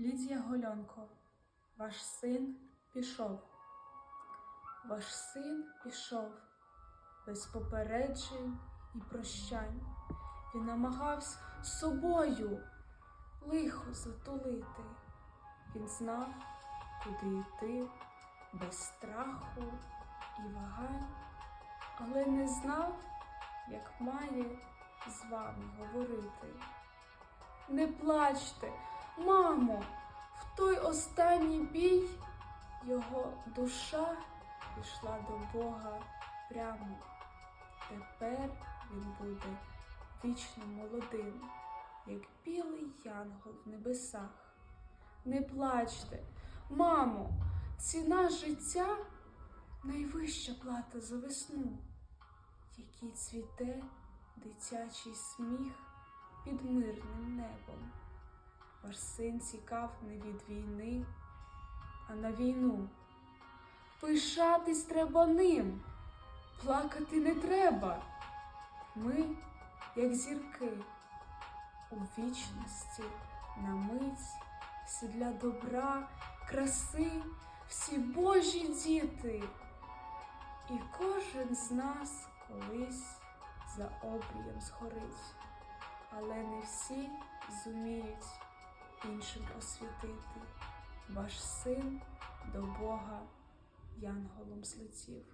Лідія Гольонко, ваш син пішов. Ваш син пішов без попереджень і прощань. Він намагався собою лихо затулити. Він знав, куди йти без страху і вагань, але не знав, як має з вами говорити. Не плачте, мамо, в той останній бій його душа пішла до Бога прямо. Тепер він буде вічно молодим, як білий янгол в небесах. Не плачте, мамо, ціна життя найвища плата за весну, який цвіте дитячий сміх під мирним небом. Ваш син цікав не від війни, а на війну. Пишатись треба ним, плакати не треба. Ми, як зірки, у вічності на мить, всі для добра, краси, всі Божі діти. І кожен з нас колись за обрієм згорить, але не всі зуміють іншим освітити. Ваш син до Бога янголом злетів.